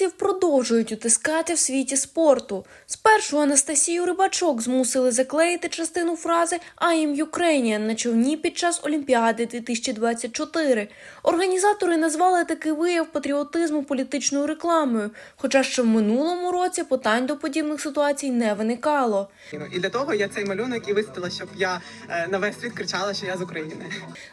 Українців продовжують утискати в світі спорту. Спершу Анастасію Рибачок змусили заклеїти частину фрази «I am Ukrainian» на човні під час Олімпіади 2024. Організатори назвали такий вияв патріотизму політичною рекламою, хоча ще в минулому році питань до подібних ситуацій не виникало. І для того я цей малюнок і виставила, щоб я е, на весь світ кричала, що я з України.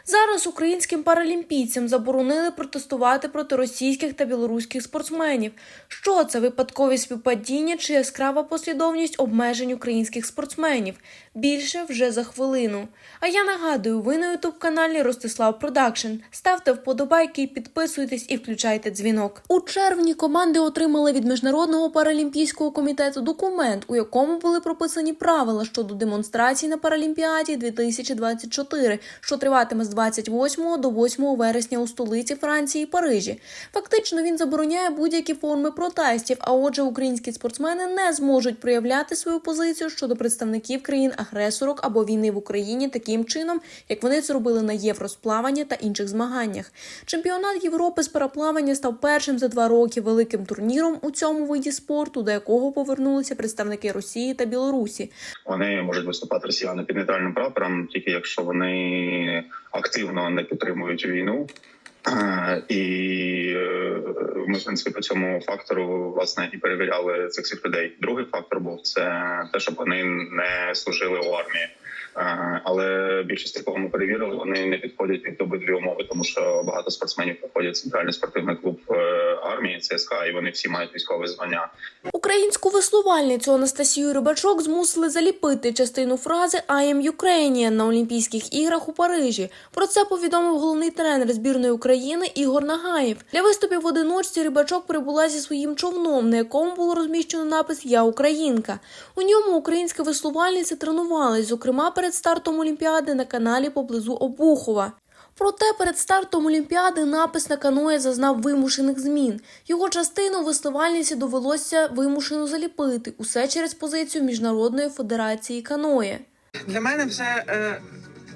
Зараз українським паралімпійцям заборонили протестувати проти російських та білоруських спортсменів. Що це випадкові співпадіння чи яскрава послідовність обмежень українських спортсменів? Більше вже за хвилину. А я нагадую, ви на ютуб каналі Ростислав Продакшн. Ставте вподобайки, підписуйтесь і включайте дзвінок. У червні команди отримали від міжнародного паралімпійського комітету документ, у якому були прописані правила щодо демонстрацій на Паралімпіаді 2024, що триватиме з 28 до 8 вересня у столиці Франції Парижі. Фактично він забороняє будь-які форми протестів. А отже, українські спортсмени не зможуть проявляти свою позицію щодо представників країн-агресорок або війни в Україні таким чином, як вони це робили на євросплавання та інших змаганнях. Чемпіонат Європи з параплавання став першим за два роки великим турніром у цьому виді спорту, до якого повернулися представники Росії та Білорусі. Вони можуть виступати росіяни під нейтральним прапором, тільки якщо вони активно не підтримують війну. Е, І е, ми по цьому фактору власне і перевіряли цих всіх людей. Другий фактор був це те, щоб вони не служили у армії. Е, Але більшість кого ми перевірили, вони не підходять під обидві умови, тому що багато спортсменів проходять центральний спортивний клуб армії ЦСКА, і вони всі мають військове звання. Українську веслувальницю Анастасію Рибачок змусили заліпити частину фрази «I am Ukrainian» на Олімпійських іграх у Парижі. Про це повідомив головний тренер збірної України Ігор Нагаєв. Для виступів в одиночці Рибачок прибула зі своїм човном, на якому було розміщено напис Я Українка. У ньому українська веслувальниця тренувалась, зокрема перед стартом Олімпіади на каналі поблизу Обухова. Проте перед стартом Олімпіади напис на каное зазнав вимушених змін. Його частину веслувальниці довелося вимушено заліпити усе через позицію Міжнародної федерації каное. Для мене вже е,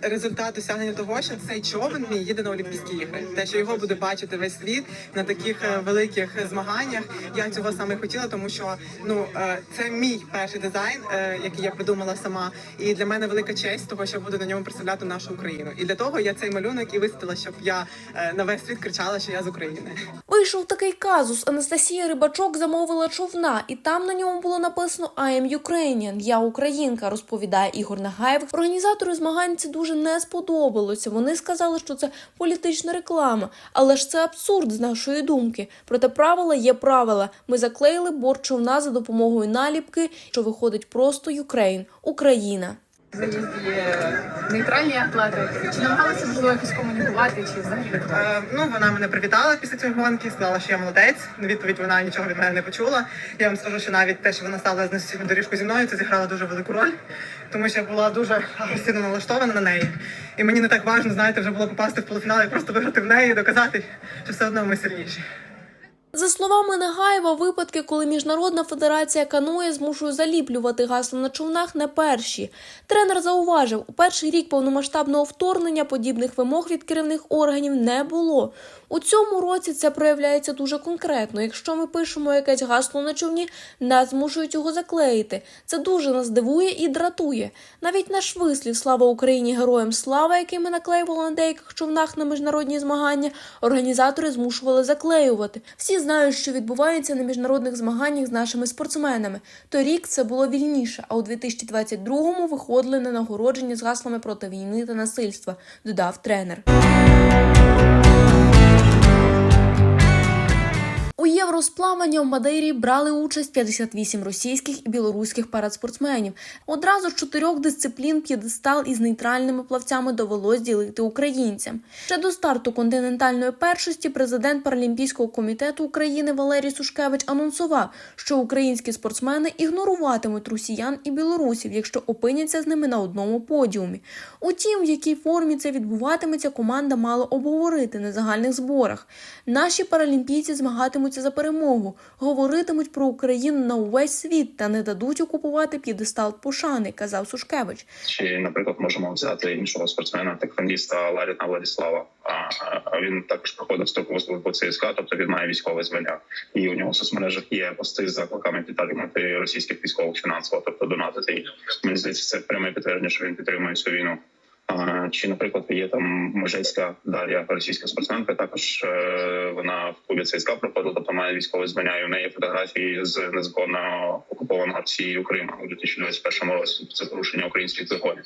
результат досягнення того, що цей човен мій їде на Олімпійські ігри. Те, що його буде бачити весь світ на таких е, великих змаганнях. Я цього саме хотіла, тому що ну е, це мій перший дизайн, е, який я придумала сама. І для мене велика честь того, що буду на ньому представляти нашу Україну. І для того я цей малюнок і виставила, щоб я на весь світ кричала, що я з України. Вийшов такий казус. Анастасія Рибачок замовила човна, і там на ньому було написано «I am Ukrainian», Я українка, розповідає Ігор Нагаєв. Організатори змагань це дуже не сподобалося. Вони сказали, що це політична реклама, але ж це абсурд з нашої думки. Проте правила є правила. Ми заклеїли борт човна за допомогою наліпки, що виходить просто Юкрейн – Україна. Заїзді нейтральні атлети? Чи намагалися можливо якось комунікувати, чи взагалі? Е, ну, вона мене привітала після цієї гонки, сказала, що я молодець. На відповідь вона нічого від мене не почула. Я вам скажу, що навіть те, що вона стала на сусідню доріжку зі мною, це зіграло дуже велику роль, тому що я була дуже агресивно налаштована на неї. І мені не так важливо, знаєте, вже було попасти в полуфінал і просто виграти в неї і доказати, що все одно ми сильніші. За словами Негаєва, випадки, коли Міжнародна федерація каноє змушує заліплювати гасла на човнах, не перші. Тренер зауважив, у перший рік повномасштабного вторгнення подібних вимог від керівних органів не було. У цьому році це проявляється дуже конкретно. Якщо ми пишемо якесь гасло на човні, нас змушують його заклеїти. Це дуже нас дивує і дратує. Навіть наш вислів Слава Україні! Героям слава, який ми наклеювали на деяких човнах на міжнародні змагання, організатори змушували заклеювати. Всі знають, що відбувається на міжнародних змаганнях з нашими спортсменами. Торік це було вільніше, а у 2022-му виходили на нагородження з гаслами проти війни та насильства, додав тренер. У євросплаванні в Мадейрі брали участь 58 російських і білоруських парадспортсменів. Одразу з чотирьох дисциплін п'єдестал із нейтральними плавцями довелось ділити українцям. Ще до старту континентальної першості президент Паралімпійського комітету України Валерій Сушкевич анонсував, що українські спортсмени ігноруватимуть росіян і білорусів, якщо опиняться з ними на одному подіумі. Утім, в якій формі це відбуватиметься, команда мала обговорити на загальних зборах. Наші паралімпійці змагатимуться боротимуться за перемогу, говоритимуть про Україну на увесь світ та не дадуть окупувати п'єдестал пошани, казав Сушкевич. Чи, наприклад, можемо взяти іншого спортсмена, таквандіста Ларіна Владислава. А він також проходив строкову службу ЦСКА, тобто він має військове звання, і у нього в соцмережах є пости з закликами підтримати російських військових фінансово, тобто донатити їх. Мені здається, це пряме підтвердження, що він підтримує цю війну. Чи, наприклад, є там Можецька Дар'я, російська спортсменка. Також е, вона в клубі ЦСКА проходила, тобто має військове звання. І у неї фотографії з незаконно окупованого Росією Криму у 2021 році. Це порушення українських законів.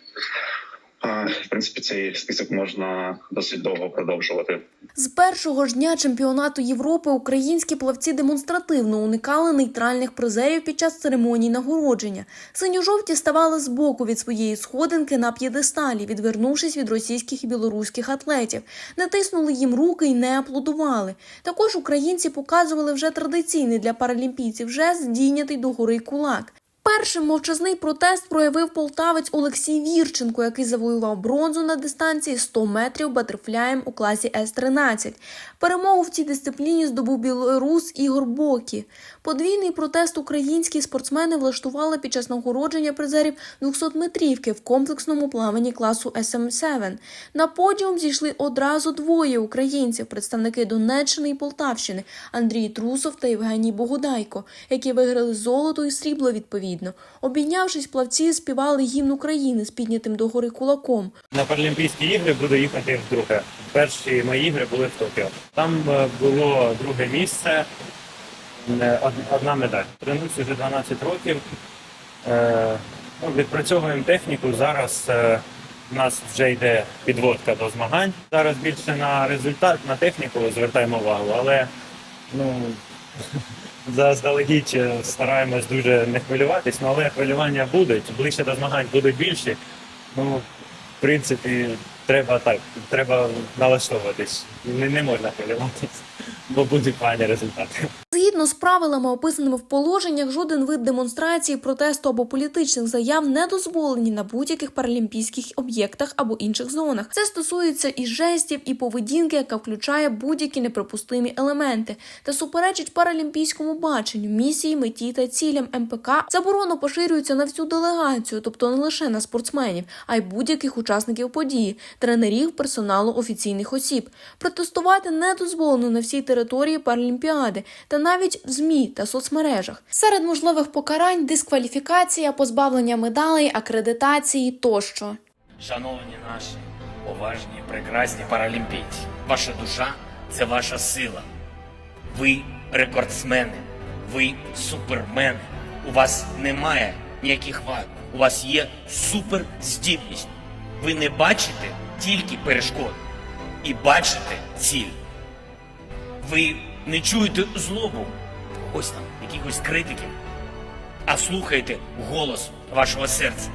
В принципі, цей список можна досить довго продовжувати. З першого ж дня чемпіонату Європи українські плавці демонстративно уникали нейтральних призерів під час церемонії нагородження. Синьо-жовті ставали збоку від своєї сходинки на п'єдесталі, відвернувшись від російських і білоруських атлетів, не тиснули їм руки і не аплодували. Також українці показували вже традиційний для паралімпійців жест здійнятий догори кулак. Першим мовчазний протест проявив полтавець Олексій Вірченко, який завоював бронзу на дистанції 100 метрів батерфляєм у класі С-13. Перемогу в цій дисципліні здобув білорус Ігор Бокі. Подвійний протест українські спортсмени влаштували під час нагородження призерів 200-метрівки в комплексному плаванні класу SM-7. На подіум зійшли одразу двоє українців, представники Донеччини і Полтавщини Андрій Трусов та Євгеній Богодайко, які виграли золото і срібло відповідно. Обійнявшись, плавці співали гімн України з піднятим догори кулаком. На Паралімпійські ігри буду їхати вдруге. Перші мої ігри були в Токіо. Там е, було друге місце, е, одна медаль. Тренуюсь вже 12 років. Е, ну, Відпрацьовуємо техніку. Зараз в нас вже йде підводка до змагань. Зараз більше на результат, на техніку звертаємо увагу, але ну, заздалегідь е, стараємось дуже не хвилюватись, ну, але хвилювання будуть, ближче до змагань будуть більші. Ну, в принципі, треба так, треба налаштовуватись. Не, не можна хвилюватись, бо будуть погані результати. Згідно з правилами, описаними в положеннях, жоден вид демонстрації, протесту або політичних заяв не дозволені на будь-яких паралімпійських об'єктах або інших зонах. Це стосується і жестів, і поведінки, яка включає будь-які неприпустимі елементи та суперечить паралімпійському баченню, місії, меті та цілям МПК. Заборона поширюється на всю делегацію, тобто не лише на спортсменів, а й будь-яких учасників події, тренерів, персоналу офіційних осіб. Протестувати не дозволено на всій території Паралімпіади та навіть в ЗМІ та соцмережах. Серед можливих покарань дискваліфікація, позбавлення медалей, акредитації тощо. Шановні наші поважні, прекрасні паралімпійці, ваша душа це ваша сила. Ви рекордсмени, ви супермени. У вас немає ніяких вад. У вас є суперздібність. Ви не бачите тільки перешкод і бачите ціль. Ви не чуєте злобу ось там якихось критиків, а слухаєте голос вашого серця.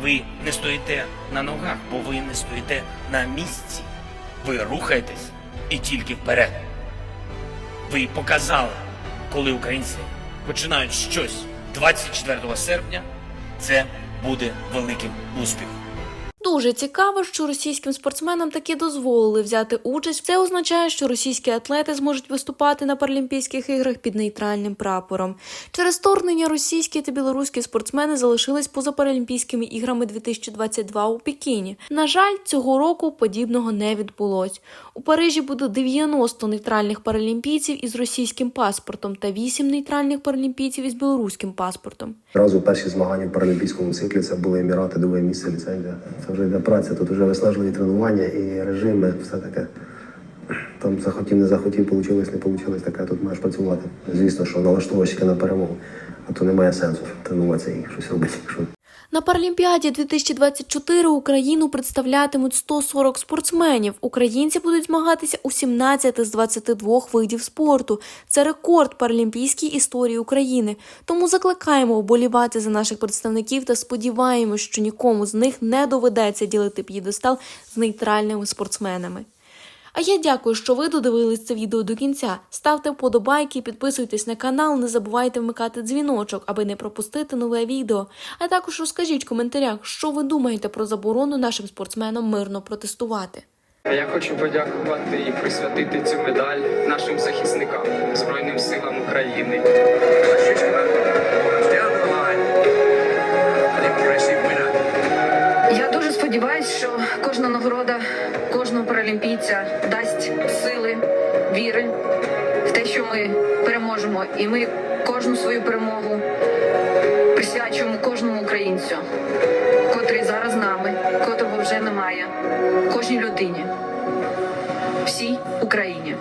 Ви не стоїте на ногах, бо ви не стоїте на місці. Ви рухаєтесь і тільки вперед. Ви показали, коли українці починають щось 24 серпня, це буде великим успіхом. Дуже цікаво, що російським спортсменам таки дозволили взяти участь. Це означає, що російські атлети зможуть виступати на Паралімпійських іграх під нейтральним прапором. Через вторгнення російські та білоруські спортсмени залишились поза Паралімпійськими іграми 2022 у Пекіні. На жаль, цього року подібного не відбулось. У Парижі буде 90 нейтральних паралімпійців із російським паспортом та 8 нейтральних паралімпійців із білоруським паспортом. Одразу перші змагання в паралімпійському циклі це були Емірати, друге місце, ліцензія. Це вже йде праця, тут вже виснажливі тренування і режими, все таке. Там захотів, не захотів, вийшло, не вийшло, таке тут маєш працювати. Звісно, що налаштовуєшся на перемогу, а то немає сенсу тренуватися і щось робити. На Паралімпіаді 2024 Україну представлятимуть 140 спортсменів. Українці будуть змагатися у 17 з 22 видів спорту. Це рекорд паралімпійській історії України. Тому закликаємо вболівати за наших представників та сподіваємось, що нікому з них не доведеться ділити п'єдестал з нейтральними спортсменами. А я дякую, що ви додивились це відео до кінця. Ставте вподобайки, підписуйтесь на канал, не забувайте вмикати дзвіночок, аби не пропустити нове відео. А також розкажіть в коментарях, що ви думаєте про заборону нашим спортсменам мирно протестувати. Я хочу подякувати і присвятити цю медаль нашим захисникам, Збройним силам України. Сподіваюся, що кожна нагорода кожного паралімпійця дасть сили, віри в те, що ми переможемо, і ми кожну свою перемогу присвячуємо кожному українцю, котрий зараз з нами, котрого вже немає, кожній людині, всій Україні.